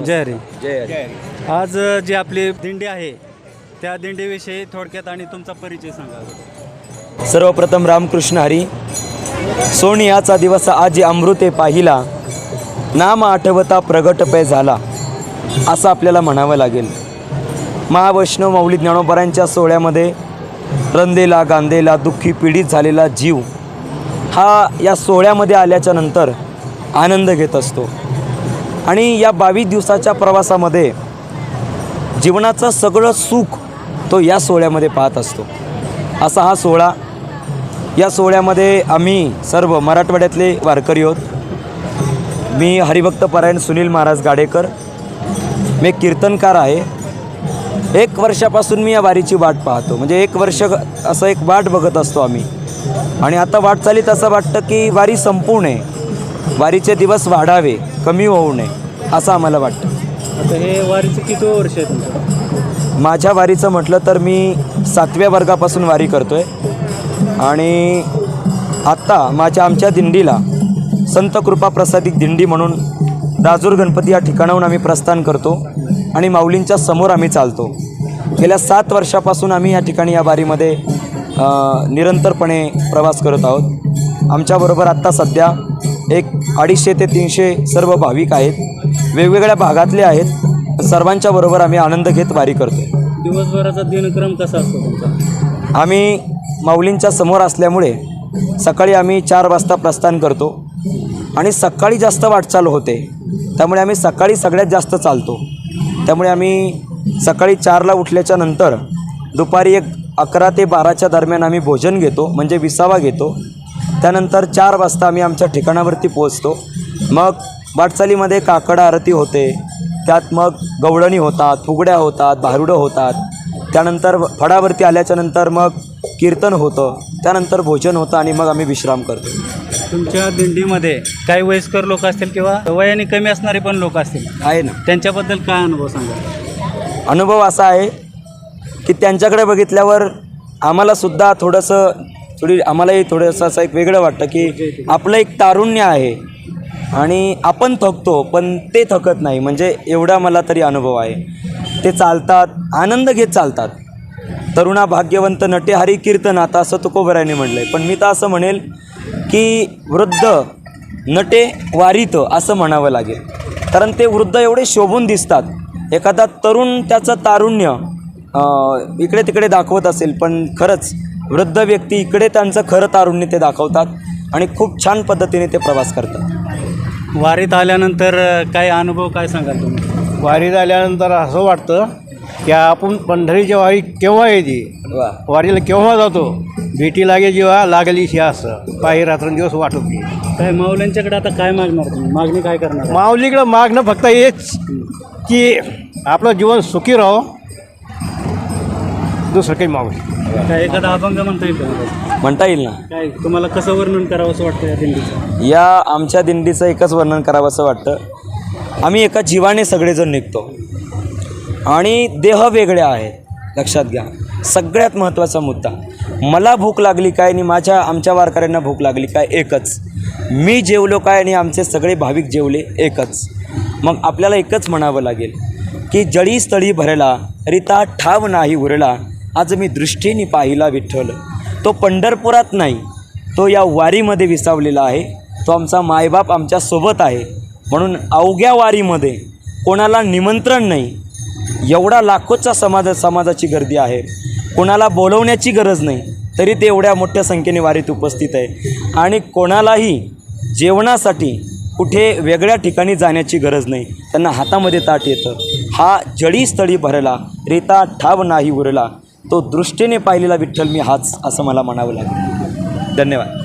जय हरी. जय हरी. आज अ, जी आपली दिंडी आहे त्या दिंडीविषयी थोडक्यात आणि तुमचा परिचय सांगा सर्वप्रथम रामकृष्ण हरी. सोनियाचा दिवस आजी अमृते पाहिला नाम आठवता प्रगट पे झाला असं आपल्याला म्हणावं लागेल. महावैष्णव मौली ज्ञानोबरांच्या सोहळ्यामध्ये रंदेला गांदेला दुःखी पीडित झालेला जीव हा या सोहळ्यामध्ये आल्याच्यानंतर आनंद घेत असतो. आणि या बावीस दिवसाच्या प्रवासामध्ये जीवनाचं सगळं सुख तो या सोहळ्यामध्ये पाहत असतो. असा हा सोहळा. या सोहळ्यामध्ये आम्ही सर्व मराठवाड्यातले वारकरी आहोत. मी हरिभक्त परायण सुनील महाराज गाडेकर. मी कीर्तनकार आहे. एक वर्षापासून मी या वारीची वाट पाहतो. म्हणजे एक वर्ष असं एक वाट बघत असतो आम्ही. आणि आता वाटचालीत असं वाटतं की वारी संपूर्ण आहे. वारीचे दिवस वाढावे कमी होऊ नये असं आम्हाला वाटतं. आता हे वारीचं किती वर्ष आहे तुमचं माझ्या वारीचं म्हटलं तर मी सातव्या वर्गापासून वारी करतो आहे आणि आत्ता माझ्या आमच्या दिंडीला संत कृपा प्रसादिक दिंडी म्हणून राजूर गणपती या ठिकाणाहून आम्ही प्रस्थान करतो आणि माऊलींच्या समोर आम्ही चालतो. गेल्या सात वर्षापासून आम्ही या ठिकाणी या वारीमध्ये निरंतरपणे प्रवास करत आहोत. आमच्याबरोबर आत्ता सध्या एक अडीचशे ते तीनशे सर्व भाविक आहेत. वेगवेगळ्या भागातले आहेत. सर्वांच्या बरोबर आम्ही आनंद घेत वारी करतो दिवसभराचा दिनक्रम कसा असतो तुमचा? आम्ही माऊलींच्या समोर असल्यामुळे सकाळी आम्ही चार वाजता प्रस्थान करतो. आणि सकाळी जास्त वाटचाल होते. त्यामुळे आम्ही सकाळी सगळ्यात जास्त चालतो. त्यामुळे आम्ही सकाळी चारला उठल्याच्या नंतर दुपारी एक अकरा ते बाराच्या दरम्यान आम्ही भोजन घेतो म्हणजे विसावा घेतो. त्यानंतर चार वाजता आम्ही आमच्या ठिकाणावरती पोहोचतो. मग वाटचालीमध्ये काकड आरती होते. त्यात मग गवळणी होतात फुगड्या होतात भारुडं होतात. त्यानंतर फडावरती आल्याच्यानंतर मग कीर्तन होतं. त्यानंतर भोजन होतं आणि मग आम्ही विश्राम करतो. तुमच्या दिंडीमध्ये काही वयस्कर लोक असतील किंवा वयाने कमी असणारे पण लोक असतील? आहे ना. त्यांच्याबद्दल काय अनुभव सांगा? अनुभव असा आहे की त्यांच्याकडे बघितल्यावर आम्हालासुद्धा थोडंसं थोडी आम्हालाही थोडंसं असं एक वेगळं वाटतं की आपलं एक तारुण्य आहे. आणि आपण थकतो पण ते थकत नाही. म्हणजे एवढा मला तरी अनुभव आहे. ते चालतात आनंद घेत चालतात. तरुणा भाग्यवंत नटे हरी कीर्तन आता असं तुकोबरायने म्हटलं आहे पण मी तर असं म्हणेल की वृद्ध नटे वारीत असं म्हणावं लागेल. कारण ते वृद्ध एवढे शोभून दिसतात. एखादा तरुण त्याचं तारुण्य इकडे तिकडे दाखवत असेल पण खरंच वृद्ध व्यक्ती इकडे त्यांचं खरं तारुण्य ते दाखवतात आणि खूप छान पद्धतीने ते प्रवास करतात. वारीत आल्यानंतर काय अनुभव काय सांगाल तुम्ही? वारी झाल्यानंतर असं वाटतं की आपण पंढरीच्या वारी केव्हा येते वा. वारीला केव्हा जातो भेटी लागे जेव्हा लागलीशी असं. पायी रात्रंदिवस वाटत नाही. काय माऊल्यांच्याकडे आता काय मागणार तुम्ही? मागणी काय करणार? माऊलीकडं मागणं फक्त हेच की आपलं जीवन सुखी राहो. दुसरं काही मागू काय एखादा अभंग म्हणता येईल का? म्हणता येईल ना. काय तुम्हाला कसं वर्णन करावं असं वाटतं या दिंडीचं? या आमच्या दिंडीचं एकच वर्णन करावं असं वाटतं. आम्ही एका जीवाने सगळेजण निघतो. आणि देह वेगळे आहेत लक्षात घ्या. सगळ्यात महत्त्वाचा मुद्दा. मला भूक लागली काय आणि माझ्या आमच्या वारकऱ्यांना भूक लागली काय? एकच. मी जेवलो काय आणि आमचे सगळे भाविक जेवले? एकच. मग आपल्याला एकच म्हणावं लागेल की जळी स्थळी भरला रिता ठाव नाही उरला आज मी दृष्टीने पाहिला विठ्ठल. तो पंढरपुरात नाही तो या वारीमध्ये विसावलेला आहे. तो आमचा मायबाप आमच्यासोबत आहे. म्हणून अवघ्या वारीमध्ये कोणाला निमंत्रण नाही. एवढा लाखोचा समाज समाजाची गर्दी आहे. कोणाला बोलवण्याची गरज नाही. तरी ते एवढ्या मोठ्या संख्येने वारीत उपस्थित आहे. आणि कोणालाही जेवणासाठी कुठे वेगळ्या ठिकाणी जाण्याची गरज नाही. त्यांना हातामध्ये ताट येतं. हा जडीस्थळी भरला. रेता ठाव नाही उरला. तो दृष्टीने पाहिलेला विठ्ठल मी हाच असं मला म्हणावं लागेल. धन्यवाद.